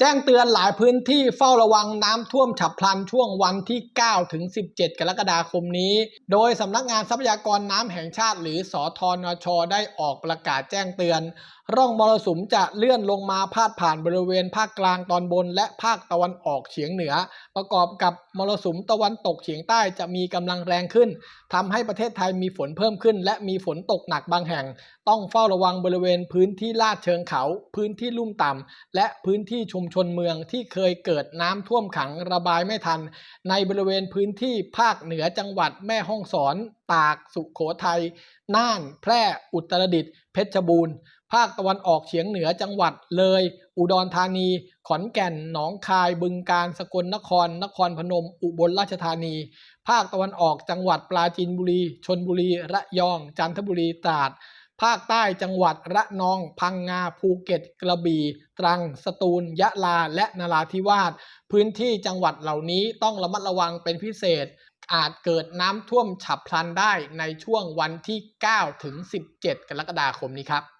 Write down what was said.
แจ้งเตือนหลายพื้นที่เฝ้าระวังน้ำท่วมฉับพลันช่วงวันที่ 9 ถึง 17 กรกฎาคมนี้ โดยสำนักงานทรัพยากรน้ำแห่งชาติ หรือสอทอนช ได้ออกประกาศแจ้งเตือน ร่องมรสุมจะเลื่อนลงมาพาดผ่านบริเวณภาคกลางตอนบน และภาคตะวันออกเฉียงเหนือ ประกอบกับมรสุมตะวันตกเฉียงใต้จะมีกำลังแรงขึ้นทำให้ประเทศไทยมีฝนเพิ่มขึ้น และมีฝนตกหนักบางแห่ง ต้องเฝ้าระวังบริเวณพื้นที่ลาดเชิงเขา พื้นที่ลุ่มต่ำและพื้นที่ชุมมชนเมืองที่เคยเกิดน้ำท่วมขังระบายไม่ทัน ในบริเวณพื้นที่ภาคเหนือจังหวัดแม่ฮ่องสอน ตากสุขโขทัยน่าน แพร่อุตรดิตถ์เพชรบูรณ์ ภาคตะวันออกเฉียงเหนือจังหวัดเลย อุดรธานี ขอนแก่น หนองคาย บึงกาฬสกลนคร นครพนม อุบลราชธานี ภาคตะวันออกจังหวัดปราจีนบุรี ชนบุรี ระยอง จันทบุรีตราด ภาคใต้จังหวัดระนอง พังงาภูเก็ต กระบี่ ตรัง สตูล ยะลา และนราธิวาส พื้นที่จังหวัดเหล่านี้ต้องระมัดระวังเป็นพิเศษ อาจเกิดน้ำท่วมฉับพลันได้ในช่วงวันที่ 9 ถึง 17 กรกฎาคมนี้ครับ